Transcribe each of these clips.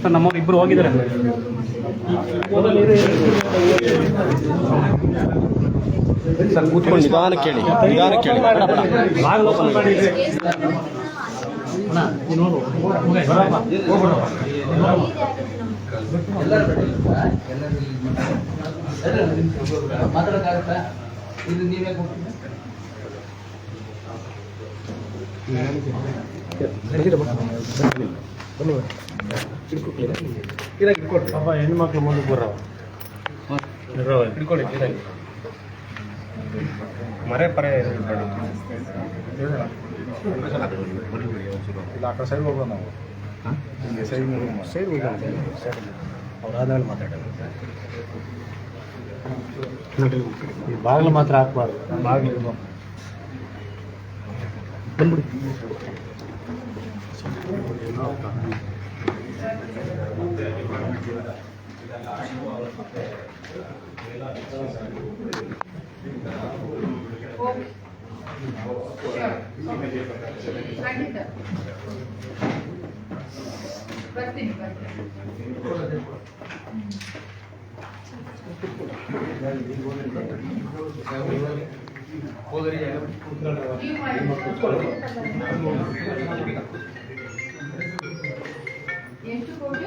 Sir ನಮ್ಮವ್ರು ಇಬ್ಬರು ಹೋಗಿದ್ದಾರೆ. ಸರ್ ಕೂತ್ಕೊಂಡು ನಿಧಾನ ಕೇಳಿ ನಿಧಾನ ಕೇಳಿ. ಬಾಗಿಲು ಓಪನ್ ಮಾಡಿ ಪಾಪ ಹೆಣ್ಮಕ್ಳು ಮುಂದೆ ಬರೋ ಹಿಡ್ಕೊಳ್ಳಿ ಮರೆ ಪರೆ ಇಲ್ಲ ಆ ಕಡೆ ಸೈಡ್ ಹೋಗೋಣ ನಾವು. ಹಿಂಗೆ ಸೈಡ್ ಸೈಡ್ ಆದಮೇಲೆ ಮಾತಾಡೋದು. ಈ ಬಾಗಿಲು ಮಾತ್ರ ಹಾಕ್ಬಾರ್ದು. ಬಾಗಿಲು ಬರ್ತೀನಿ ಬರ್ತೀನಿ. ಎಷ್ಟು ಕೋಟಿ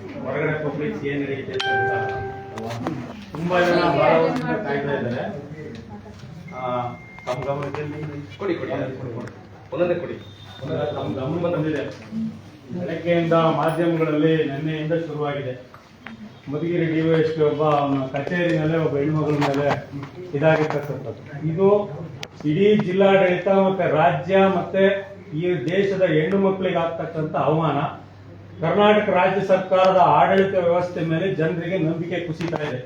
ಹೊರಗಡೆ ಪಬ್ಲಿಕ್ ಏನು ನಡೆಯುತ್ತೆ ಅಂತ? ತುಂಬಾ ಜನ ಬಹಳ ವರ್ಷದಿಂದ ಕಾಯ್ತಾ ಇದ್ದಾರೆ. ತಮ್ಮ ಗಮನಕ್ಕೆ ಕೊಡಿ ಕೊಡಿ. ಒಂದೊಂದೇ ಕೊಡಿ. ತಮ್ಮ ಗಮನ ಬಂದಿದೆ. ಬೆಳಗ್ಗೆಯಿಂದ ಮಾಧ್ಯಮಗಳಲ್ಲಿ ನಿನ್ನೆಯಿಂದ ಶುರುವಾಗಿದೆ. ಮಧುಗಿರಿ ಡಿವೈಎಸ್ಪಿ ಒಬ್ಬ ಅವನ ಮೇಲೆ ಒಬ್ಬ ಹೆಣ್ಮಗಳ ಮೇಲೆ ಇದಾಗಿರ್ತಕ್ಕಂಥದ್ದು ಇದು ಇಡೀ ಜಿಲ್ಲಾಡಳಿತ ಮತ್ತೆ ರಾಜ್ಯ ಮತ್ತೆ ಈ ದೇಶದ ಹೆಣ್ಣು ಮಕ್ಕಳಿಗೆ ಆಗ್ತಕ್ಕಂಥ ಅವಮಾನ. ಕರ್ನಾಟಕ ರಾಜ್ಯ ಸರ್ಕಾರದ ಆಡಳಿತ ವ್ಯವಸ್ಥೆ ಮೇಲೆ ಜನರಿಗೆ ನಂಬಿಕೆ ಕುಸಿತಾ ಇದೆ.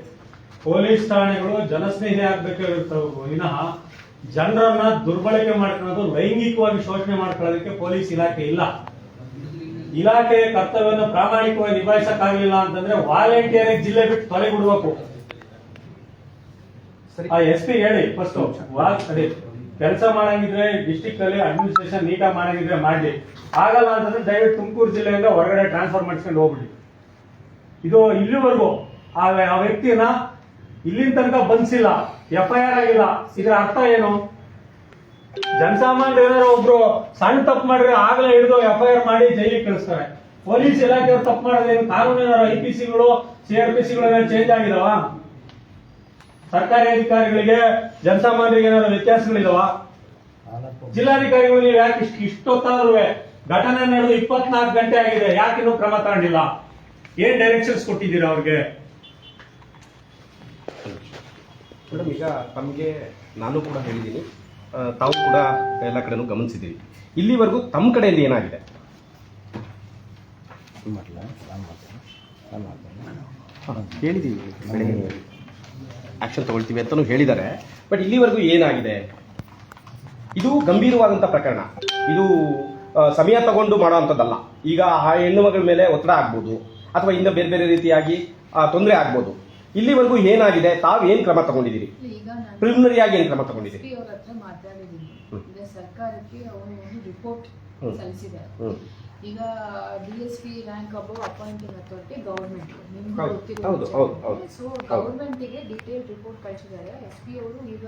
ಪೊಲೀಸ್ ಠಾಣೆಗಳು ಜನಸ್ನೇಹಿ ಆಗ್ಬೇಕಾಗಿರ್ತವೆ ವಿನಃ ಜನರನ್ನ ದುರ್ಬಳಕೆ ಮಾಡ್ಕೊಳ್ಳೋದು ಲೈಂಗಿಕವಾಗಿ ಶೋಷಣೆ ಮಾಡ್ಕೊಳ್ಳೋದಕ್ಕೆ ಪೊಲೀಸ್ ಇಲಾಖೆ ಇಲ್ಲ. ಇಲಾಖೆಯ ಕರ್ತವ್ಯವನ್ನು ಪ್ರಾಮಾಣಿಕವಾಗಿ ನಿಭಾಯಿಸಕ್ಕಾಗಲಿಲ್ಲ ಅಂತಂದ್ರೆ ವಾಲಂಟಿಯರ್ ಜಿಲ್ಲೆ ಬಿಟ್ಟು ತೊಲೆ ಬಿಡಬೇಕು ಎಸ್ ಪಿ ಹೇಳಿ ಫಸ್ಟ್ ಅದೇ. ಕೆಲಸ ಮಾಡಂಗಿದ್ರೆ ಡಿಸ್ಟಿಕ್ ಅಲ್ಲಿ ಅಡ್ಮಿನಿಸ್ಟ್ರೇಷನ್ ನೀಟಾಗಿ ಮಾಡಂಗಿದ್ರೆ ಮಾಡಲಿ. ಆಗಲ್ಲ ಅಂತಂದ್ರೆ ದಯವಿಟ್ಟು ತುಮಕೂರು ಜಿಲ್ಲೆಯಿಂದ ಹೊರಗಡೆ ಟ್ರಾನ್ಸ್ಫರ್ ಮಾಡಿಸ್ಕೊಂಡು ಹೋಗ್ಬಿಡಿ ಇದು ಇಲ್ಲಿವರೆಗೂ ಆ ವ್ಯಕ್ತಿನ ಇಲ್ಲಿನ ತನಕ ಬಂಧಿಸಿಲ್ಲ ಎಫ್ ಐ ಆರ್ ಆಗಿಲ್ಲ. ಇದರ ಅರ್ಥ ಏನು? ಜನಸಾಮಾನ್ಯ ಏನಾದ್ರು ಒಬ್ರು ಸಣ್ಣ ತಪ್ಪು ಮಾಡಿದ್ರೆ ಆಗಲೇ ಹಿಡಿದು ಎಫ್ ಐ ಆರ್ ಮಾಡಿ ಜೈಲಿಗೆ ಕಳಿಸ್ತಾರೆ. ಪೊಲೀಸ್ ಇಲಾಖೆಯವರು ತಪ್ಪು ಮಾಡಿದ್ರೆ ಕಾನೂನು ಐ ಪಿ ಸಿಗಳು ಸಿ ಆರ್ ಪಿ ಸಿಗಳು ಚೇಂಜ್ ಆಗಿದಾವ? ಸರ್ಕಾರಿ ಅಧಿಕಾರಿಗಳಿಗೆ ಜನಸಾಮಾನ್ಯರಿಗೆ ಏನಾದ್ರು ವ್ಯತ್ಯಾಸಗಳಿದಾವ? ಜಿಲ್ಲಾಧಿಕಾರಿಗಳು ನೀವು ಯಾಕೆ ಇಷ್ಟು ಇಷ್ಟೊತ್ತಾದ್ರೂ ಘಟನೆ ನಡೆದು ಇಪ್ಪತ್ನಾಲ್ಕು ಗಂಟೆ ಆಗಿದೆ ಯಾಕೆ ಇನ್ನೂ ಕ್ರಮ ತಗೊಂಡಿಲ್ಲ? ಏನ್ ಡೈರೆಕ್ಷನ್ಸ್ ಕೊಟ್ಟಿದ್ದೀರಾ ಅವ್ರಿಗೆ? ಮೇಡಮ್ ಈಗ ತಮಗೆ ನಾನು ಕೂಡ ಹೇಳಿದ್ದೀನಿ. ತಾವು ಕೂಡ ಎಲ್ಲ ಕಡೆನೂ ಗಮನಿಸಿದ್ದೀವಿ ಇಲ್ಲಿವರೆಗೂ ತಮ್ಮ ಕಡೆಯಲ್ಲಿ ಏನಾಗಿದೆ? ಹೇಳಿದ್ದೀವಿ ಆಕ್ಷನ್ ತಗೊಳ್ತೀವಿ ಅಂತಲೂ ಹೇಳಿದ್ದಾರೆ. ಬಟ್ ಇಲ್ಲಿವರೆಗೂ ಏನಾಗಿದೆ? ಇದು ಗಂಭೀರವಾದಂಥ ಪ್ರಕರಣ. ಇದು ಸಮಯ ತಗೊಂಡು ಮಾಡೋ ಅಂಥದ್ದಲ್ಲ ಈಗ ಆ ಹೆಣ್ಣು ಮಗಳ ಮೇಲೆ ಒತ್ತಡ ಆಗ್ಬೋದು ಅಥವಾ ಇನ್ನೂ ಬೇರೆ ಬೇರೆ ರೀತಿಯಾಗಿ ತೊಂದರೆ ಆಗ್ಬೋದು. ಇಲ್ಲಿವರೆಗೂ ಏನಾಗಿದೆ? ತಾವು ಏನು ಕ್ರಮ ತಗೊಂಡಿದ್ದೀರಿ? ಪ್ರಿಲಿಮಿನರಿ ಆಗಿ ಏನು ಕ್ರಮ ತಗೊಂಡಿದ್ದೀರಿ? ಸರ್ಕಾರಕ್ಕೆ ರಿಪೋರ್ಟ್. ಸಲ್ಲಿಸಿದ್ದಾರೆ. ಈಗ D S P rank above appointing authority government ಹೌದು, ಹೌದು. ಸೊ ಗೌರ್ಮೆಂಟಿಗೆ ಡೀಟೇಲ್ ರಿಪೋರ್ಟ್ ಕಳಿಸಿದ್ದಾರೆ. ಎಸ್ ಪಿ ಅವರು ಈಗ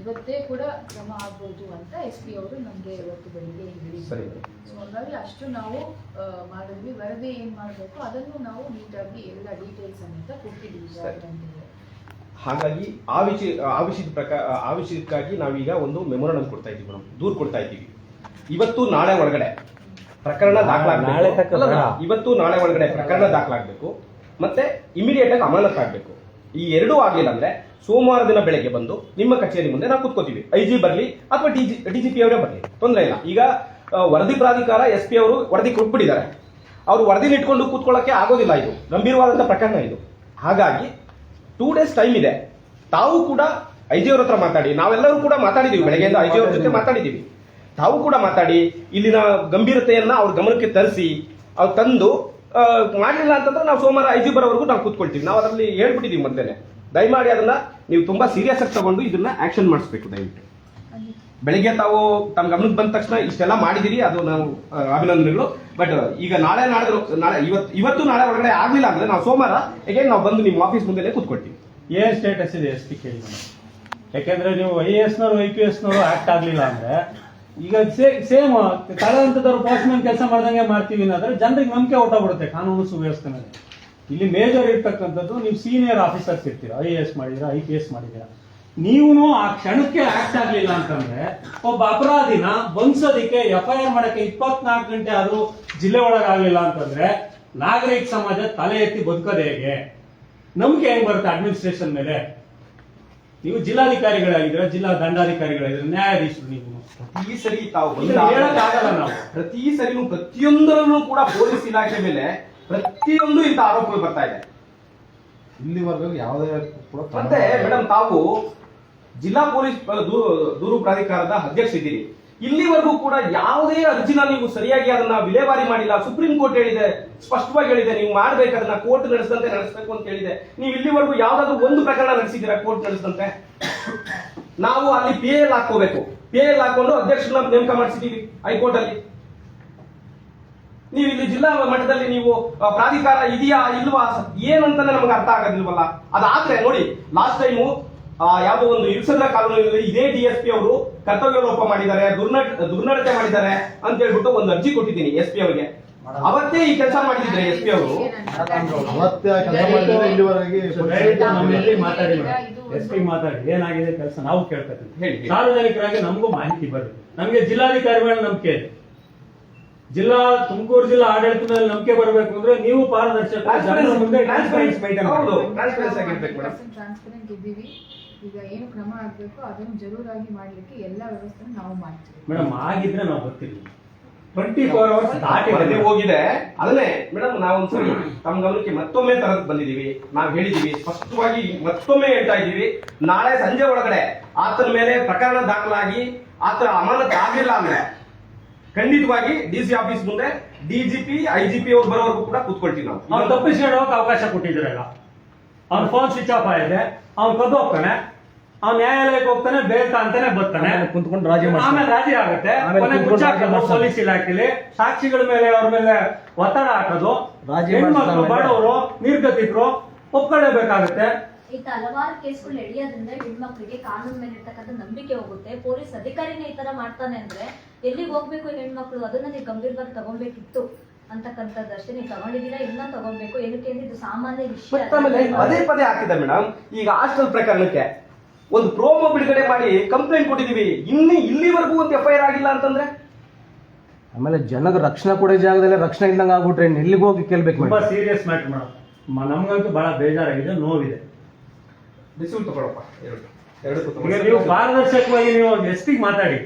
ಇವತ್ತೇ ಕೂಡ ಕ್ರಮ ಆಗ್ಬೋದು ಅಂತ ಎಸ್ ಪಿ ಅವರು ನಮಗೆ ಇವತ್ತು ಬೆಳಿಗ್ಗೆ ಸರಿ. ಹೇಳಿದ್ದಾರೆ ಸೊ ಹಂಗಾಗಿ ಅಷ್ಟು ನಾವು ಮಾಡಿದ್ವಿ. ವರದಿ ಏನು ಮಾಡಬೇಕು ಅದನ್ನು ನಾವು ನೀಟಾಗಿ ಎಲ್ಲ ಡೀಟೇಲ್ಸ್ ಅಂತ ಕೊಟ್ಟಿದ್ದೀವಿ. ಹಾಗಾಗಿ ಆ ವಿಷಯ ಆ ವಿಷಯದ ಪ್ರಕಾರ ಆ ವಿಷಯಕ್ಕಾಗಿ ನಾವೀಗ ಒಂದು ಮೆಮೊರಂಡಮ್ ಕೊಡ್ತಾ ಇದ್ದೀವಿ. ಮೇಡಮ್ ದೂರು ಕೊಡ್ತಾ ಇದ್ದೀವಿ. ಇವತ್ತು ನಾಳೆ ಒಳಗಡೆ ಪ್ರಕರಣ ದಾಖಲಾಗಬೇಕು. ಇವತ್ತು ನಾಳೆ ಒಳಗಡೆ ಪ್ರಕರಣ ದಾಖಲಾಗಬೇಕು. ಮತ್ತೆ ಇಮಿಡಿಯೇಟ್ ಆಗಿ ಅಮಾನತ್ ಆಗಬೇಕು ಈ ಎರಡೂ ಆಗಿಲ್ಲ ಅಂದ್ರೆ ಸೋಮವಾರ ದಿನ ಬೆಳಗ್ಗೆ ಬಂದು ನಿಮ್ಮ ಕಚೇರಿ ಮುಂದೆ ನಾವು ಕೂತ್ಕೋತೀವಿ. ಐ ಜಿ ಬರಲಿ ಅಥವಾ D G D G P ಅವರೇ ಬರಲಿ. ತೊಂದರೆ ಇಲ್ಲ. ಈಗ ವರದಿ ಪ್ರಾಧಿಕಾರ ಎಸ್ ಪಿ ಅವರು ವರದಿ ಕೊಟ್ಬಿಟ್ಟಿದ್ದಾರೆ. ಅವರು ವರದಿನ ಇಟ್ಕೊಂಡು ಕೂತ್ಕೊಳ್ಳೋಕೆ ಆಗೋದಿಲ್ಲ ಇದು. ಗಂಭೀರವಾದಂಥ ಪ್ರಕರಣ ಇದು. ಹಾಗಾಗಿ ಟೂ ಡೇಸ್ ಟೈಮ್ ಇದೆ. ತಾವು ಕೂಡ ಐ ಜಿ ಅವ್ರ ಹತ್ರ ಮಾತಾಡಿ. ನಾವೆಲ್ಲರೂ ಕೂಡ ಮಾತಾಡಿದೀವಿ. ಬೆಳಗ್ಗೆಯಿಂದ ಐ ಜಿ ಅವ್ರ ಜೊತೆ ಮಾತಾಡಿದೀವಿ. ತಾವು ಕೂಡ ಮಾತಾಡಿ, ಇಲ್ಲಿನ ಗಂಭೀರತೆಯನ್ನ ಅವ್ರ ಗಮನಕ್ಕೆ ತರಿಸಿ, ಅವ್ರು ತಂದು ಮಾಡಲಿಲ್ಲ ಅಂತಂದ್ರೆ ನಾವು ಸೋಮವಾರ ಐದು ಬರೋವರೆಗೂ ನಾವು ಕೂತ್ಕೊಳ್ತೀವಿ. ನಾವು ಅದರಲ್ಲಿ ಹೇಳ್ಬಿಟ್ಟಿದ್ದೀವಿ ಮೊದಲೇ ದಯಮಾಡಿ ಅದನ್ನ ನೀವು ತುಂಬಾ ಸೀರಿಯಸ್ ಆಗಿ ತಗೊಂಡು ಇದನ್ನ ಆಕ್ಷನ್ ಮಾಡಿಸ್ಬೇಕು, ದಯವಿಟ್ಟು. ಬೆಳಿಗ್ಗೆ ತಾವು ತಮ್ಮ ಗಮನಕ್ಕೆ ಬಂದ ತಕ್ಷಣ ಇಷ್ಟೆಲ್ಲ ಮಾಡಿದಿರಿ, ಅದು ನಾವು ಅಭಿನಂದನೆಗಳು. ಬಟ್ ಈಗ ನಾಳೆ ನಾಡಿದ್ರು ನಾಳೆ, ಇವತ್ತು ಇವತ್ತು ನಾಳೆ ಒಳಗಡೆ ಆಗಲಿಲ್ಲ ಅಂದ್ರೆ ನಾವು ಸೋಮವಾರ ಏಕೆಂದ್ರೆ ನಾವು ಬಂದು ನಿಮ್ಮ ಆಫೀಸ್ ಮುಂದೆ ಕೂತ್ಕೊಳ್ತೀವಿ. ಏನ್ ಸ್ಟೇಟಸ್ ಇದೆ, ಎಸ್ ಪಿ ಕೇಳಿ. ಯಾಕೆಂದ್ರೆ ನೀವು ಐ ಎ ಎಸ್ನವರು ಐ ಪಿ ಎಸ್ನವರು ಆಕ್ಟ್ ಆಗಲಿಲ್ಲ ಅಂದ್ರೆ ಈಗ ಸೇಮ್ ತಳಹಂತದವ್ರು ಪೋಸ್ಟ್ಮನ್ ಕೆಲಸ ಮಾಡ್ದಂಗೆ ಮಾಡ್ತೀವಿ ಅನ್ನೋದ್ರೆ ಜನರಿಗೆ ನಂಬಿಕೆ ಹೊಟ್ಟೋಗ್ಬಿಡುತ್ತೆ ಕಾನೂನು ಸುವ್ಯವಸ್ಥೆ ಮೇಲೆ ಇಲ್ಲಿ ಮೇಜರ್ ಇರ್ತಕ್ಕಂಥದ್ದು ನೀವು ಸೀನಿಯರ್ ಆಫೀಸರ್ಸ್ ಇರ್ತೀರಾ ಐ ಎ ಎಸ್ ಮಾಡಿದೀರಾ ಐ ಪಿ ಎಸ್ ಮಾಡಿದ್ದೀರಾ ನೀವು ಆ ಕ್ಷಣಕ್ಕೆ ಆಕ್ಟ್ ಆಗ್ಲಿಲ್ಲ ಅಂತಂದ್ರೆ ಒಬ್ಬ ಅಪರಾಧಿನ ಬಂಧಿಸೋದಿಕ್ಕೆ ಎಫ್ ಐ ಆರ್ ಮಾಡಕ್ಕೆ ಇಪ್ಪತ್ನಾಲ್ಕು ಗಂಟೆ ಆದ್ರೂ ಜಿಲ್ಲೆ ಒಳಗಾಗಲಿಲ್ಲ ಅಂತಂದ್ರೆ ನಾಗರಿಕ ಸಮಾಜ ತಲೆ ಎತ್ತಿ ಬದುಕೋದು ಹೇಗೆ? ನಮ್ಗೆ ಹೆಂಗ್ ಬರುತ್ತೆ ಅಡ್ಮಿನಿಸ್ಟ್ರೇಷನ್ ಮೇಲೆ? ನೀವು ಜಿಲ್ಲಾಧಿಕಾರಿಗಳಾಗಿದ್ದೀರಾ ಜಿಲ್ಲಾ ದಂಡಾಧಿಕಾರಿಗಳಾಗಿದ್ದೀರಾ ನ್ಯಾಯಾಧೀಶರು ನೀವು? ಪ್ರತಿ ಸರಿ ತಾವು ಹೇಳಕ್ಕಾಗಲ್ಲ ನಾವು. ಪ್ರತಿ ಸರಿನೂ ಪ್ರತಿಯೊಂದರಲ್ಲೂ ಕೂಡ ಪೊಲೀಸ್ ಇಲಾಖೆ ಮೇಲೆ ಪ್ರತಿಯೊಂದು ಇಂಥ ಆರೋಪಗಳು ಬರ್ತಾ ಇದೆ. ಇಲ್ಲಿವರೆಗೂ ಯಾವುದೇ ಕೂಡ ಮತ್ತೆ ಮೇಡಮ್ ತಾವು ಜಿಲ್ಲಾ ಪೊಲೀಸ್ ದೂರು ದೂರು ಪ್ರಾಧಿಕಾರದ ಅಧ್ಯಕ್ಷ ಇದ್ದೀರಿ ಇಲ್ಲಿವರೆಗೂ ಕೂಡ ಯಾವುದೇ ಅರ್ಜಿನ ನೀವು ಸರಿಯಾಗಿ ಅದನ್ನ ವಿಲೇವಾರಿ ಮಾಡಿಲ್ಲ. ಸುಪ್ರೀಂ ಕೋರ್ಟ್ ಹೇಳಿದೆ, ಸ್ಪಷ್ಟವಾಗಿ ಹೇಳಿದೆ, ನೀವು ಮಾಡ್ಬೇಕು, ಅದನ್ನ ಕೋರ್ಟ್ ನಡೆಸಿದಂತೆ ನಡೆಸಬೇಕು ಅಂತ ಹೇಳಿದೆ. ನೀವು ಇಲ್ಲಿವರೆಗೂ ಯಾವ್ದಾದ್ರು ಒಂದು ಪ್ರಕರಣ ನಡೆಸಿದ್ದೀರಾ ಕೋರ್ಟ್ ನಡೆಸದಂತೆ? ನಾವು ಅಲ್ಲಿ ಪಿ ಎಲ್ ಹಾಕೋಬೇಕು ಪಿ ಎಲ್ ಹಾಕೊಂಡು ಅಧ್ಯಕ್ಷರನ್ನ ನೇಮಕ ಮಾಡಿಸಿದೀವಿ ಹೈಕೋರ್ಟ್ ಅಲ್ಲಿ ನೀವು ಇಲ್ಲಿ ಜಿಲ್ಲಾ ಮಟ್ಟದಲ್ಲಿ ನೀವು ಪ್ರಾಧಿಕಾರ ಇದೆಯಾ ಇಲ್ವಾ? ಏನಂತಾನೆ ನಮ್ಗೆ ಅರ್ಥ ಆಗೋದಿಲ್ವಲ್ಲ. ಅದಾದ್ರೆ ನೋಡಿ ಲಾಸ್ಟ್ ಟೈಮು ಯಾವುದೋ ಒಂದು ಇರಿಸಂದ್ರ ಕಾನೂನಿನಲ್ಲಿ ಇದೇ ಡಿ ಎಸ್ ಪಿ ಅವರು ಕರ್ತವ್ಯ ಲೋಪ ಮಾಡಿದ್ದಾರೆ ದುರ್ನಡ ದುರ್ನಡತೆ ಮಾಡಿದ್ದಾರೆ ಅಂತ ಹೇಳ್ಬಿಟ್ಟು ಒಂದು ಅರ್ಜಿ ಕೊಟ್ಟಿದ್ದೀನಿ ಎಸ್ ಪಿ ಅವರಿಗೆ. ಅವತ್ತೇ ಈ ಕೆಲಸ ಮಾಡಿದ್ರೆ ಎಸ್ ಪಿ ಅವರು? ಅವತ್ತೇ ಆ ಕೆಲಸ ಮಾಡಿದ್ರೆ ಇಲ್ಲಿವರೆಗೆ ನಮ್ಮಲ್ಲಿ ಮಾತಾಡಿ ಎಸ್ ಪಿ ಮಾತಾಡಿ ಏನಾಗಿದೆ ಕೆಲಸ ನಾವು ಕೇಳ್ಕೊತೀವಿ. ಸಾರ್ವಜನಿಕರಾಗಿ ನಮಗೂ ಮಾಹಿತಿ ಬರುತ್ತೆ. ನಮಗೆ ಜಿಲ್ಲಾಧಿಕಾರಿ ಮೇಲೆ ನಂಬಿಕೆ ಇದೆ. ಜಿಲ್ಲಾ ತುಮಕೂರು ಜಿಲ್ಲಾ ಆಡಳಿತದಲ್ಲಿ ಮೇಲೆ ನಂಬಿಕೆ ಬರಬೇಕು ಅಂದ್ರೆ ನೀವು ಪಾರದರ್ಶಕ ಈಗ ಏನು ಕ್ರಮ ಆಗಬೇಕು ಅದನ್ನು ಜರೂರಾಗಿ ಮಾಡಲಿಕ್ಕೆ ಎಲ್ಲ ವ್ಯವಸ್ಥೆ ನಾವು ಮಾಡ್ತೀವಿ. ಮೇಡಮ್ ಆಗಿದ್ರೆ ನಾವು ಬರ್ತೀವಿ ಟ್ವೆಂಟಿ ಫೋರ್ ಅವರ್ಸ್ ದಾಟಿ ಹೋಗಿದೆ. ಅದನ್ನೇ ಮೇಡಮ್ ನಾವು ಒಂದ್ಸರಿ ತಮ್ಮ ಗಮನಕ್ಕೆ ಮತ್ತೊಮ್ಮೆ ತರದ್ ಬಂದಿದೀವಿ ನಾವು ಹೇಳಿದೀವಿ ಸ್ಪಷ್ಟವಾಗಿ ಮತ್ತೊಮ್ಮೆ ಹೇಳ್ತಾ ಇದೀವಿ ನಾಳೆ ಸಂಜೆ ಒಳಗಡೆ ಆತನ ಮೇಲೆ ಪ್ರಕರಣ ದಾಖಲಾಗಿ ಆತ ಅಮಾನತ್ ಆಗಲಿಲ್ಲ ಅಂದ್ರೆ ಖಂಡಿತವಾಗಿ ಡಿ ಸಿ ಆಫೀಸ್ ಮುಂದೆ ಡಿಜಿಪಿ ಐಜಿಪಿ ಅವ್ರು ಬರೋವರೆಗೂ ಕೂಡ ಕೂತ್ಕೊಳ್ತೀವಿ ನಾವು. ತಪ್ಪಿಸಿ ಹೇಳೋಕೆ ಅವಕಾಶ ಕೊಟ್ಟಿದ್ರಲ್ಲ ಅವ್ನ ಫೋನ್ ಸ್ವಿಚ್ ಆಫ್ ಆಗಿದೆ ಅವ್ನು ಕದ್ದು ಹೋಗ್ತಾನೆ ಅವ್ನು ನ್ಯಾಯಾಲಯಕ್ಕೆ ಹೋಗ್ತಾನೆ ಬೇಡ ಅಂತಾನೆ ಬರ್ತಾನೆ. ಆಮೇಲೆ ಕುಂತ್ಕೊಂಡು ರಾಜಿ ಮಾಡ್ತಾನೆ. ಆಮೇಲೆ ರಾಜಿ ಆಗುತ್ತೆ. ಪೊಲೀಸ್ ಇಲಾಖೆಲಿ. ಸಾಕ್ಷಿಗಳ ಮೇಲೆ ಅವ್ರ ಮೇಲೆ ಒತ್ತಡ ಹಾಕೋದು. ರಾಜಿ ಹೆಣ್ಮಕ್ಳು. ಬಡವರು ನಿರ್ಗತಿಕರು ಒಪ್ಕೊಳ್ಳೇಬೇಕಾಗುತ್ತೆ. ಈ ಹಲವಾರು ಕೇಸ್ಗಳು ಎಳೆಯೋದ್ರಿಂದ ಹೆಣ್ಮಕ್ಳಿಗೆ ಕಾನೂನು ಮೇಲೆ ಇರ್ತಕ್ಕಂಥ ನಂಬಿಕೆ ಹೋಗುತ್ತೆ. ಪೊಲೀಸ್ ಅಧಿಕಾರಿನೇ ಈ ತರ ಮಾಡ್ತಾನೆ ಅಂದ್ರೆ ಎಲ್ಲಿಗೆ ಹೋಗ್ಬೇಕು ಹೆಣ್ಮಕ್ಳು? ಅದನ್ನ ನೀವು ಗಂಭೀರವಾಗಿ ತಗೊಬೇಕಿತ್ತು. ಅಂತಕ್ಕಂಥದ್ದು ಅಷ್ಟೇ ನೀವು ತಗೊಂಡಿದ್ದೀರಾ? ಇನ್ನ ತಗೊಬೇಕು. ಏನಕ್ಕೆ ಅಂದ್ರೆ ಇದು ಸಾಮಾನ್ಯ ವಿಷಯ ಮತ್ತೆ ಆಮೇಲೆ ಪದೇ ಪದೇ ಹಾಕಿದೆ ಮೇಡಮ್. ಈಗ ಹಾಸ್ಟೆಲ್ ಪ್ರಕರಣಕ್ಕೆ ಒಂದು ಪ್ರೋಮೋ ಬಿಡುಗಡೆ ಮಾಡಿ ಕಂಪ್ಲೇಂಟ್ ಕೊಟ್ಟಿದೀವಿ ಇನ್ನು ಇಲ್ಲಿವರೆಗೂ ಒಂದು ಎಫ್ ಐ ಆರ್ ಆಗಿಲ್ಲ ಅಂತಂದ್ರೆ? ಆಮೇಲೆ ಜನಗ ರಕ್ಷಣೆ ಕೊಡೋ ಜಾಗದಲ್ಲಿ ರಕ್ಷಣೆ ಇದ್ದಂಗೆ ಆಗ್ಬಿಟ್ರೆ ಇನ್ನು ಎಲ್ಲಿಗೆ ಹೋಗಿ ಕೇಳ್ಬೇಕು ತುಂಬಾ ಮೇಡಮ್? Serious matter madam. ನಮಗಂತೂ ಬಹಳ ಬೇಜಾರಾಗಿದೆ ನೋವಿದೆ. ಬಿಸಿಲು ತಗೊಳಪ್ಪ. ಎರಡು ಎರಡು ಈಗ ನೀವು ಪಾರದರ್ಶಕವಾಗಿ ನೀವು ಎಸ್ಟಿಗೆ ಮಾತಾಡಿ?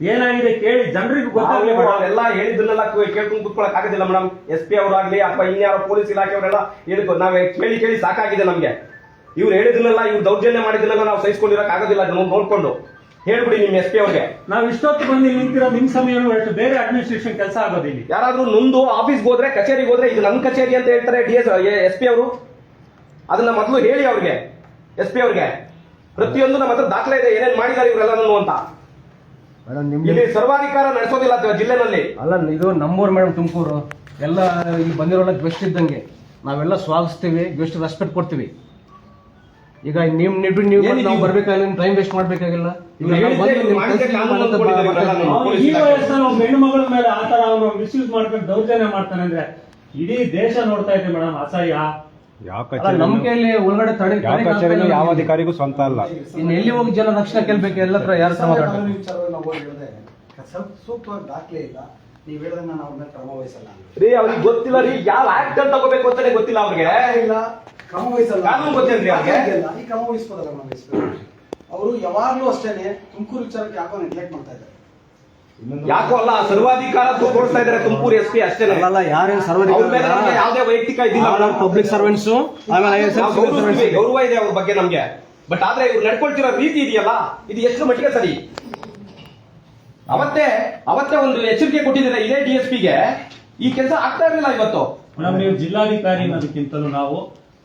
ಏನಾಗಿದೆ ಕೇಳಿ ಜನರಿಗೂ ಗೊತ್ತಾಗಲಿ ಮೇಡಮ್ ಎಲ್ಲ ಹೇಳಿದ್ದನ್ನೆಲ್ಲ ಕೇ- ಕೇಳ್ಕೊಂಡು ಕುತ್ಕೊಳಕ್ ಆಗೋದಿಲ್ಲ ಮೇಡಮ್ ಎಸ್ ಪಿ ಅವರಾಗ್ಲಿ ಅಥವಾ ಇನ್ಯಾರೋ ಪೊಲೀಸ್ ಇಲಾಖೆಯವರೆಲ್ಲ ಹೇಳಿದ್ರು ನಾವೇ ಕೇಳಿ ಕೇಳಿ ಸಾಕಾಗಿದೆ ನಮ್ಗೆ. ಇವ್ರು ಹೇಳಿದ್ರಲ್ಲ ಇವ್ರು ದೌರ್ಜನ್ಯ ಮಾಡಿದ್ದನ್ನೆಲ್ಲ ನಾವು ಸಹಿಸ್ಕೊಂಡಿರಕ್ ಆಗೋದಿಲ್ಲ ಅದನ್ನ ನೋಡ್ಕೊಂಡು. ಹೇಳ್ಬಿಡಿ ನಿಮ್ ಎಸ್ ಪಿ ಅವ್ರಿಗೆ. ನಾವು ಇಷ್ಟೊತ್ತು ಬಂದು ನಿಂತಿರೋ ನಿಮ್ ಸಮಯ ಬೇರೆ ಅಡ್ಮಿನಿಸ್ಟ್ರೇಷನ್ ಕೆಲಸ ಆಗೋದಿಲ್ಲ ಯಾರಾದ್ರೂ ನೊಂದು ಆಫೀಸ್ಗೆ ಹೋದ್ರೆ ಕಚೇರಿಗೆ ಹೋದ್ರೆ ಇದು ನನ್ನ ಕಚೇರಿ ಅಂತ ಹೇಳ್ತಾರೆ ಡಿ ಎಸ್ ಎಸ್ ಪಿ ಅವರು. ಅದನ್ನ ಮೊದಲು ಹೇಳಿ ಅವ್ರಿಗೆ ಎಸ್ ಪಿ ಅವ್ರಿಗೆ. ಪ್ರತಿಯೊಂದು ನಮ್ಮ ಹತ್ರ ದಾಖಲೆ ಇದೆ ಏನೇನು ಮಾಡಿದ್ದಾರೆ ಇವರೆಲ್ಲ ಅಂತ. ಮೇಡಮ್ ನಿಮ್ಗೆ ಇಲ್ಲಿ ಸರ್ವಾಧಿಕಾರ ನಡೆಸೋದಿಲ್ಲ ತ- ಜಿಲ್ಲೆನಲ್ಲಿ ಅಲ್ಲ ಇದು ನಮ್ಮೂರು ಮೇಡಮ್ ತುಮಕೂರು ಎಲ್ಲ ಇಲ್ಲಿ ಬಂದಿರೋಲ್ಲ ಗೆಸ್ಟ್ ಇದ್ದಂಗೆ ನಾವೆಲ್ಲ ಸ್ವಾಗತಿಸ್ತೀವಿ ಗೆಸ್ಟ್ ರೆಸ್ಪೆಕ್ಟ್ ಕೊಡ್ತೀವಿ ಈಗ ನಿಮ್ ನಿಡ್ ನೀವು ಏನಿದು? ನಾವು ಬರ್ಬೇಕಾಗಿಲ್ಲ ಟೈಮ್ ವೇಸ್ಟ್ ಮಾಡ್ಬೇಕಾಗಿಲ್ಲ ಈಗ ಇವ್ರು ನಾವು ಬಂದು ಇವ್ರು ನಿಮ್ ಮಾಡಿದ್ರೆ ಕೆಲ್ಸ ಕಾನೂನು ಮಾಡೋದು ಅಂದ್ಕೊಂಡಿದ್ದಾರೆ ಬಾ- ಇವರೆಲ್ಲ. ಅವ್ನು ಪೊಲೀಸ್ ಈ ಇಲಾಖೆ. ವಯಸ್ಸಲ್ಲಿ ಒಬ್ಬ ಹೆಣ್ಣು ಮಗಳ ಮೇಲೆ ಆತರ ಅವನು ಮಿಸ್ಯೂಸ್ ಮಾಡ್ಕೊಂಡು ದೌರ್ಜನ್ಯ ಮಾಡ್ತಾನೆ ಅಂದ್ರೆ ಇಡೀ ದೇಶ ನೋಡ್ತಾ ಇದೆ ಮೇಡಮ್ ಅಸಹ್ಯ ಯಾವ ಕಚೇರಿ ನಂಬಿಕೆಯಲ್ಲಿ ಒಳಗಡೆ ತಡೆ ಯಾವ ಕಚೇರಿನೂ ಯಾವ. ಅಧಿಕಾರಿಗೂ ಸ್ವಂತ ಅಲ್ಲ. ಇನ್ನು ಎಲ್ಲಿ ಹೋಗಿ ಜನ ರಕ್ಷಣೆ ಕೇಳಬೇಕು? ಎಲ್ಲ ಹತ್ರ ಯಾರ ಸ್ವಲ್ಪ ಸೂಕ್ತವಾಗಿ ದಾಖಲೆ ಇಲ್ಲ. ನೀವು ಹೇಳಿದ್ರೆ ನಾನು ಅವ್ರ ಮೇಲೆ ಕ್ರಮ ವಹಿಸಲ್ಲ. ರೀ ಅವ್ರಿಗೆ ಗೊತ್ತಿಲ್ಲ ರೀ ಯಾವ ಆಕ್ಟ್ ಅಂತ ತಗೋಬೇಕು ಅಂತಾನೆ ಗೊತ್ತಿಲ್ಲ ಅವ್ರಿಗೆ. ಇಲ್ಲ ಕ್ರಮ ವಹಿಸಲ್ಲ. ಕಾನೂನು ಗೊತ್ತೇನ್ರಿ ಅವ್ರಿಗೆ? ಇಲ್ಲ, ಈ ಕ್ರಮ ವಹಿಸ್ಬೋದಲ್ಲ ನಾವು ವಹಿಸ್ಬೇಕು. ಅವರು ಯಾವಾಗ್ಲೂ ಅಷ್ಟೇನೆ ತುಮಕೂರು ವಿಚಾರಕ್ಕೆ ಯಾಕೋ ನೆಗ್ಲೆಕ್ಟ್ ಮಾಡ್ತಾ ಇದ್ದಾರೆ. ಯಾಕೋ ಅಲ್ಲ ಸರ್ವಾಧಿಕಾರ ತೋರಿಸ್ತಾ ಇದಾರೆ ತುಮಕೂರು ಎಸ್ ಪಿ ಅಷ್ಟೇ ಅಲ್ಲ ಯಾರು ಸರ್ವಾಧಿಕಾರ ಮೇಲೆ ಯಾವುದೇ ವೈಯಕ್ತಿಕ ಇದಿಲ್ಲ. ಪಬ್ಲಿಕ್ ಸರ್ವೆಂಟ್ಸ್ ಆಮೇಲೆ ಗೌರವ ಇದೆ ಅವ್ರ ಬಗ್ಗೆ ನಮ್ಗೆ. ಬಟ್ ಆದ್ರೆ ಇವ್ರು ನಡ್ಕೊಳ್ತಿರೋ ರೀತಿ ಇದೆಯಲ್ಲ ಇದು ಎಷ್ಟು ಮಟ್ಟಿಗೆ ಸರಿ? ಅವತ್ತೇ ಅವತ್ತೇ ಒಂದು ಎಚ್ಚರಿಕೆ ಕೊಟ್ಟಿದ್ದಾರೆ ಇದೇ ಡಿ ಎಸ್ ಪಿಗೆ ಈ ಕೆಲಸ ಆಗ್ತಾ ಇರಲಿಲ್ಲ ಇವತ್ತು. ಮೇಡಮ್ ನೀವು ಜಿಲ್ಲಾಧಿಕಾರಿ ಅನ್ನೋದಕ್ಕಿಂತಲೂ ನಾವು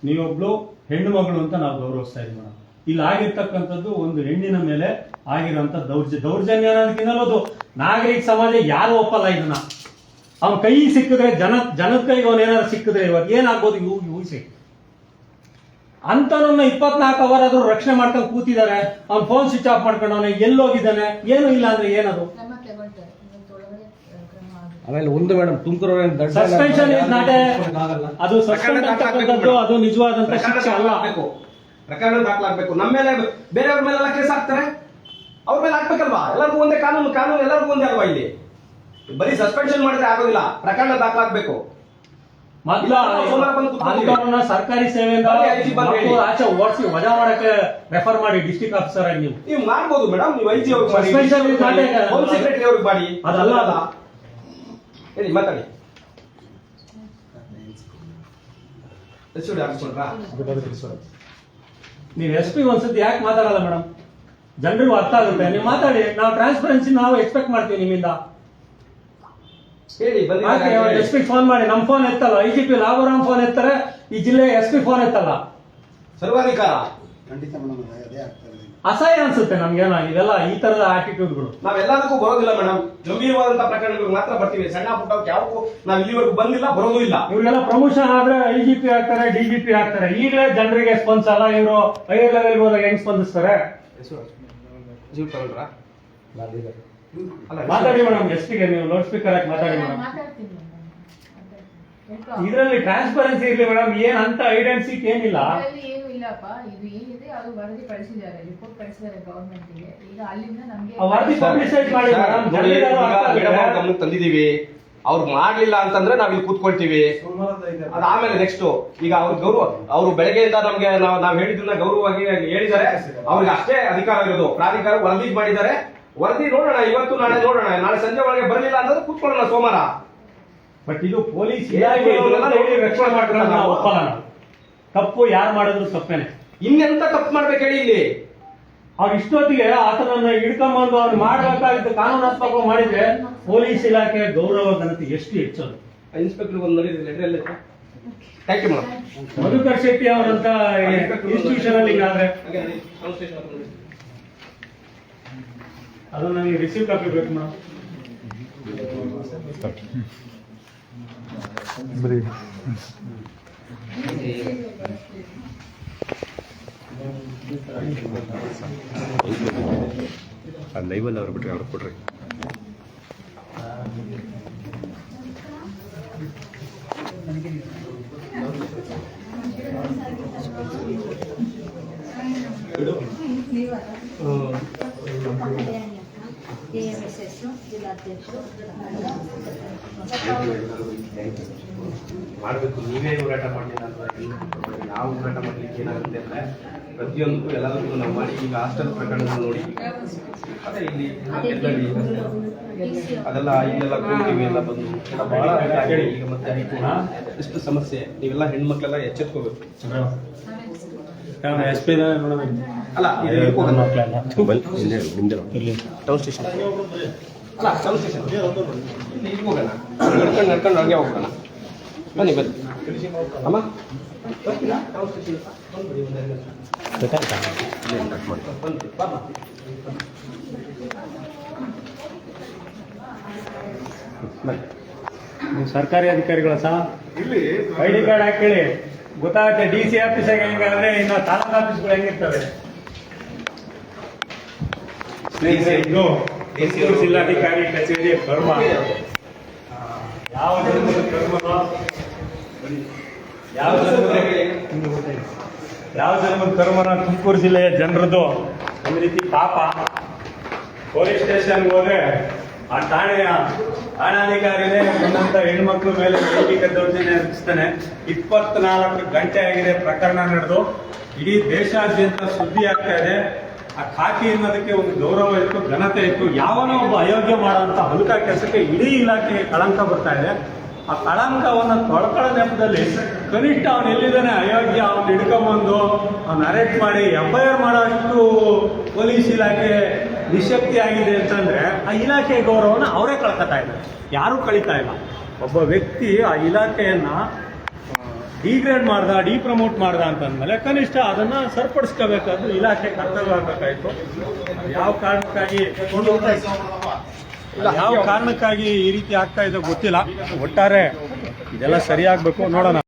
ನೀವೊಬ್ಳು ಹೆಣ್ಣು ಮಗಳು ಅಂತ ನಾವು ಗೌರವಿಸ್ತಾ ಇದ್ದೀವಿ ಮೇಡಮ್. ಇಲ್ಲಿ ಆಗಿರ್ತಕ್ಕಂಥದ್ದು ಒಂದು ಹೆಣ್ಣಿನ ಮೇಲೆ ಆಗಿರುವಂತ ದೌರ್ಜ ದೌರ್ಜನ್ಯ ಅನ್ನೋದಕ್ಕಿಂತಲೂ ಅದು ನಾಗರಿಕ ಸಮಾಜ ಯಾರು ಒಪ್ಪಲ್ಲ ಇದನ್ನ. ಅವನ ಕೈ ಸಿಕ್ಕಿದ್ರೆ ಜನ ಜನದ ಕೈಗೆ ಅವನೇನಾದ್ರು ಸಿಕ್ಕಿದ್ರೆ ಇವಾಗ ಏನಾಗ್ಬೋದು? ಇವು ಊಹಿಸಿ ಅಂತನನ್ನ ಇಪ್ಪತ್ನಾಲ್ಕು ಅವರ್ ಆದ್ರೂ ರಕ್ಷಣೆ ಮಾಡ್ಕೊಂಡು ಕೂತಿದ್ದಾರೆ ಅವ್ನ ಫೋನ್ ಸ್ವಿಚ್ ಆಫ್ ಮಾಡ್ಕೊಂಡು ಅವನ ಎಲ್ಲೋಗಿದ್ದಾನೆ. ಏನು ಇಲ್ಲ ಅಂದ್ರೆ ಏನದು? ಆಮೇಲೆ ಒಂದು madam Tumakuru suspension is not ಆಗಲ್ಲ. ಅದು ಅದು ನಿಜವಾದಂತ ಶಿಕ್ಷೆ ಅಲ್ಲ ಪ್ರಕರಣ ದಾಖಲಾಗಬೇಕು ನಮ್ಮ ಮೇಲೆ ಬೇರೆಯವ್ರ ಮೇಲೆಲ್ಲ ಕೇಸ್ ಹಾಕ್ತಾರೆ. ಅವ್ರ ಮೇಲೆ ಹಾಕ್ಬೇಕಲ್ವಾ? ಎಲ್ಲರಿಗೂ ಒಂದೇ ಕಾನೂನು ಕಾನೂನು ಎಲ್ಲರಿಗೂ ಒಂದೇ ಅಲ್ವಾ ಇಲ್ಲಿ? ಬರೀ ಸಸ್ಪೆನ್ಷನ್ ಮಾಡಿದ್ರೆ ಆಗೋದಿಲ್ಲ. ಪ್ರಕರಣ ದಾಖಲಾಗಬೇಕು ಸರ್ಕಾರಿ ಸೇವೆಯಿಂದ ಐಜಿ ಆಚೆ ಓಡಿಸಿ ವಜಾ ಮಾಡಕ್ಕೆ ರೆಫರ್ ಮಾಡಿ ಡಿಸ್ಟ್ರಿಕ್ಟ್ ಆಫೀಸರ್ ಆಗಿ ನೀವು. ನೀವು ಮಾಡ್ಬೋದು ಮೇಡಮ್ ನೀವು ಐ ಜಿ ಅವ್ರಿಗೆ ಮಾಡಿ. ಹೋಮ್ ಸೆಕ್ರೆಟರಿ ಅವ್ರಿಗೆ ಮಾಡಿ. ಅದಲ್ಲ ಅಲ್ಲ. ಹೇಳಿ ಮಾತಾಡಿ. ಎಸ್ ಹಾಕ್ಸ್ಕೊಂಡ್ರಾ ನೀವು ಎಸ್ ಪಿ ಒಂದ್ಸತಿ ಯಾಕೆ ಮಾತಾಡಲ್ಲ ಮೇಡಮ್ ಜನರಿಗೂ ಅರ್ಥ ಆಗುತ್ತೆ. ನೀವು ಮಾತಾಡಿ. ನಾವು ಟ್ರಾನ್ಸ್ಪರೆನ್ಸಿ ನಾವು ಎಕ್ಸ್ಪೆಕ್ಟ್ ಮಾಡ್ತೀವಿ ನಿಮ್ಮಿಂದ. ಹೇಳಿ ಎಸ್ ಪಿ ಫೋನ್ ಮಾಡಿ. ನಮ್ phone ಎತ್ತಲ್ಲ. I G P Labharam phone ಎತ್ತಾರೆ. ಈ ಜಿಲ್ಲೆ ಎಸ್ ಪಿ ಫೋನ್ ಎತ್ತಲ್ಲ. ಸರ್ವಾಧಿಕಾರ. ಖಂಡಿತ ಮೇಡಮ್ ಅದೇ ಆಗ್ತಾ ಇದೆ. ಅಸಹ್ಯ ಅನ್ಸುತ್ತೆ ನಮ್ಗೇನ ಇದೆಲ್ಲ ಈ ತರದ ಆಟಿಟ್ಯೂಡ್ಗಳು ನಾವೆಲ್ಲದಕ್ಕೂ ಬರೋದಿಲ್ಲ ಮೇಡಮ್ ಗಂಭೀರವಾದಂತಹ ಪ್ರಕರಣಗಳು ಮಾತ್ರ ಬರ್ತೀವಿ. ಸಣ್ಣ ಪುಟ್ಟಕ್ಕೆ ಯಾವಕ್ಕೂ ನಾವು ಇಲ್ಲಿವರೆಗೂ ಬಂದಿಲ್ಲ ಬರೋದು ಇಲ್ಲ. ಇವ್ರಿಗೆಲ್ಲ ಪ್ರಮೋಷನ್ ಆದ್ರೆ ಐ ಜಿ ಪಿ ಆಗ್ತಾರೆ ಡಿ ಜಿ ಪಿ ಆಗ್ತಾರೆ ಈಗಲೇ ಜನರಿಗೆ ಸ್ಪಂದಿಸಲ್ಲ ಇವರು ಹೈಯರ್ ಲೆವೆಲ್ ಹೋದಾಗ ಹೆಂಗ್ ಸ್ಪಂದಿಸ್ತಾರೆ? ಮಾತಾಡಿ. ಮೇಡಮ್ ಎಸ್ ಪಿಗೆ ನೀವು ಲೌಡ್ ಸ್ಪೀಕರ್ ಹಾಕಿ ಮಾತಾಡಿ ಮೇಡಮ್ ಇದರಲ್ಲಿ ಟ್ರಾನ್ಸ್ಪರೆನ್ಸಿ ಇರ್ಲಿ ಮೇಡಮ್ ಏನ್ ಅಂತ ಐಡೆನ್ಸಿಕ್ ಏನಿಲ್ಲ. ಇಲ್ಲಪ್ಪ ಇದು ಏನಿದೆ ಅದು ವರದಿ ಕಳಿಸಿದ್ದಾರೆ ರಿಪೋರ್ಟ್ ಕಳಿಸಿದ್ದಾರೆ ಗವರ್ಮೆಂಟ್ಗೆ ಈಗ ಅಲ್ಲಿಂದ ನಮಗೆ ಆ ವರದಿ ಪಬ್ಲಿಸೈಡ್ ಮಾಡಿ ಮೇಡಮ್ ನೋಡಿ, ಈಗ ಮೇಡಮ್ ಅವ್ರ ಗಮನಕ್ಕೆ ತಂದಿದೀವಿ. ಅವ್ರು ಮಾಡ್ಲಿಲ್ಲ ಅಂತಂದ್ರೆ ನಾವ್ ಇಲ್ಲಿ ಕೂತ್ಕೊಳ್ತೀವಿ. ಇದೆ ಆಮೇಲೆ ನೆಕ್ಸ್ಟ್ ಈಗ ಅವ್ರ ಗೌರವ ಅವರು ಬೆಳಗ್ಗೆಯಿಂದ ನಮ್ಗೆ ನಾವ್ ನಾವ್ ಹೇಳಿದ್ದನ್ನ ಗೌರವವಾಗಿ ಹೇಳಿದ್ದಾರೆ. ಅವ್ರಿಗೆ ಅಷ್ಟೇ ಅಧಿಕಾರ ಇರೋದು. ಪ್ರಾಧಿಕಾರ ವರದಿ ಮಾಡಿದ್ದಾರೆ. ವರದಿ ನೋಡೋಣ ಇವತ್ತು ನಾಳೆ ನೋಡೋಣ. ನಾಳೆ ಸಂಜೆ ಒಳಗೆ ಬರಲಿಲ್ಲ ಅಂದ್ರೆ ಕೂತ್ಕೊಳ್ಳೋಣ ಸೋಮವಾರ. ಬಟ್ ಇದು ಪೊಲೀಸ್ ಏನ್ ಇಲಾಖೆ ಹೇಳಿ ರಕ್ಷಣೆ ಮಾಡ್ಕೊಳ್ಳೋದು ನಾವು. ಒಪ್ಪಲ್ಲ ನಾವು ತಪ್ಪು ಯಾರು ಮಾಡಿದ್ರು ತಪ್ಪೇನೆ. ಇನ್ನೆಂತ ತಪ್ಪು ಮಾಡ್ಬೇಕು ಹೇಳಿ ಇಲ್ಲಿ? ಅವ್ರು ಇಷ್ಟೊತ್ತಿಗೆ ಆತನನ್ನ ಹಿಡ್ಕೊಂಬಂದು ಅವ್ರು ಮಾಡಬೇಕಾಗಿದ್ದು ಕಾನೂನಾತ್ಮಕ ಮಾಡಿದ್ರೆ ಪೊಲೀಸ್ ಇಲಾಖೆ ಗೌರವ ಘನತೆ ಎಷ್ಟು ಹೆಚ್ಚೋದು? ಇನ್ಸ್ಪೆಕ್ಟರ್ ಒಂದು ಲೆಟರ್ ಎಲ್ಲ thank you madam Madhukar Shetty ಅವರಂತ institution ಅಲ್ಲಿ ಹಿಂಗಾದ್ರೆ ಅದು ನನಗೆ ರಿಸೀವ್ ಕಾಪಿ ಬೇಕು ಮೇಡಮ್ அந்த லைவில் அவர் பற்றி அவர் போட்டுருங்க ಮಾಡಬೇಕು ನೀವೇ ಹೋರಾಟ ಮಾಡಲಿಲ್ಲ ಅಂತ ನಾವು ಹೋರಾಟ ಮಾಡ್ಲಿಕ್ಕೆ ಏನಾಗುತ್ತೆ ಅಂದ್ರೆ ಪ್ರತಿಯೊಂದಕ್ಕೂ ಎಲ್ಲದಕ್ಕೂ ನಾವು ಮಾಡಿ ಈಗ ಹಾಸ್ಟೆಲ್ ಪ್ರಕರಣ ನೋಡಿ. ಅದೇ ಇಲ್ಲಿ ಅದೆಲ್ಲ ಇಲ್ಲೆಲ್ಲ ಕೂತೀವಿ ಎಲ್ಲ ಬಂದು ಎಲ್ಲ ಬಹಳ ಇದಾಗಿದೆ. ಈಗ ಮತ್ತೆ ಎಷ್ಟು ಸಮಸ್ಯೆ. ನೀವೆಲ್ಲ ಹೆಣ್ಮಕ್ಳೆಲ್ಲ ಎಚ್ಚೆತ್ಕೋಬೇಕು. ಎಸ್ ಪಿ ಅಲ್ಲ. ಟೌನ್ ಸ್ಟೇಷನ್ ಅಲ್ಲ ಟೌನ್ ಸ್ಟೇಷನ್ ಹೋಗೋಣ. ನಡ್ಕೊಂಡು ನಡ್ಕೊಂಡು ಹಂಗೆ ಹೋಗೋಣ. ಬನ್ನಿ ಬನ್ನಿ. ಅಮ್ಮ? ನೀವು ಸರ್ಕಾರಿ ಅಧಿಕಾರಿಗಳ ಸಹ ಐ ಡಿ ಕಾರ್ಡ್ ಹಾಕೇಳಿ ಗೊತ್ತಾಗುತ್ತೆ ಡಿ ಸಿ ಆಫೀಸ್ ಹೆಂಗಾದ್ರೆ ಇನ್ನು ತಾಲೂಕು ಆಫೀಸ್ಗಳು ಹೆಂಗಿರ್ತವೆ? ಜಿಲ್ಲಾಧಿಕಾರಿ ಕಚೇರಿ ಬರ್ಮ. ಯಾವ ಜನ್ಮದ ಕರ್ಮನೋ ಯಾವ ಕರ್ಮನ ತುಮಕೂರು ಜಿಲ್ಲೆಯ ಜನರದ್ದು. ಒಂದು ರೀತಿ ಪಾಪ. ಪೊಲೀಸ್ ಸ್ಟೇಷನ್ಗೆ ಹೋದ್ರೆ ಆ ಠಾಣೆಯ ಠಾಣಾಧಿಕಾರಿನೇ ಬಂದಂತ ಹೆಣ್ಮಕ್ಳ ಮೇಲೆ ಲೈಂಗಿಕ ದೌರ್ಜನ್ಯ ನಡೆಸ್ತಾನೆ. ಇಪ್ಪತ್ನಾಲ್ಕು ಗಂಟೆ ಆಗಿದೆ ಪ್ರಕರಣ ನಡೆದು. ಇಡೀ ದೇಶಾದ್ಯಂತ ಸುದ್ದಿ ಆಗ್ತಾ ಇದೆ. ಆ ಖಾಕಿ ಅನ್ನೋದಕ್ಕೆ ಒಂದು ಗೌರವ ಇತ್ತು, ಘನತೆ ಇತ್ತು. ಯಾವನೋ ಒಬ್ಬ ಅಯೋಗ್ಯ ಮಾಡೋಂಥ ಹಲಕ ಕೆಲಸಕ್ಕೆ ಇಡೀ ಇಲಾಖೆಗೆ ಕಳಂಕ ಬರ್ತಾ ಇದೆ. ಆ ಕಳಂಕವನ್ನು ತೊಳ್ಕೊಳ್ಳೋ ನೆಪದಲ್ಲಿ ಕನಿಷ್ಠ ಅವನು ಎಲ್ಲಿದ್ದಾನೆ? ಅಯೋಗ್ಯ, ಅವನು ಹಿಡ್ಕೊಂಬಂದು ಅವ್ನು ಅರೆಸ್ಟ್ ಮಾಡಿ ಎಫ್ ಐ ಆರ್ ಮಾಡೋಷ್ಟು ಪೊಲೀಸ್ ಇಲಾಖೆ ನಿಶಕ್ತಿ ಆಗಿದೆ ಅಂತಂದ್ರೆ ಆ ಇಲಾಖೆ ಗೌರವನ ಅವರೇ ಕಳ್ಕೊತಾ ಇದ್ದಾರೆ. ಯಾರೂ ಕಳೀತಾ ಇಲ್ಲ. ಒಬ್ಬ ವ್ಯಕ್ತಿ ಆ ಇಲಾಖೆಯನ್ನ ಡಿಗ್ರೇಡ್ ಮಾಡ್ದ ಡಿ ಪ್ರಮೋಟ್ ಮಾಡ್ದ ಅಂತಂದ್ಮೇಲೆ ಕನಿಷ್ಠ ಅದನ್ನ ಸರಿಪಡಿಸ್ಕೋಬೇಕಾದ್ರು ಇಲಾಖೆ ಕರ್ತವ್ಯ ಆಗಬೇಕಾಯ್ತು. ಯಾವ ಕಾರಣಕ್ಕಾಗಿ ಯಾವ ಕಾರಣಕ್ಕಾಗಿ ಈ ರೀತಿ ಆಗ್ತಾ ಇದೆ ಗೊತ್ತಿಲ್ಲ. ಒಟ್ಟಾರೆ ಇದೆಲ್ಲ ಸರಿಯಾಗಬೇಕು ನೋಡೋಣ.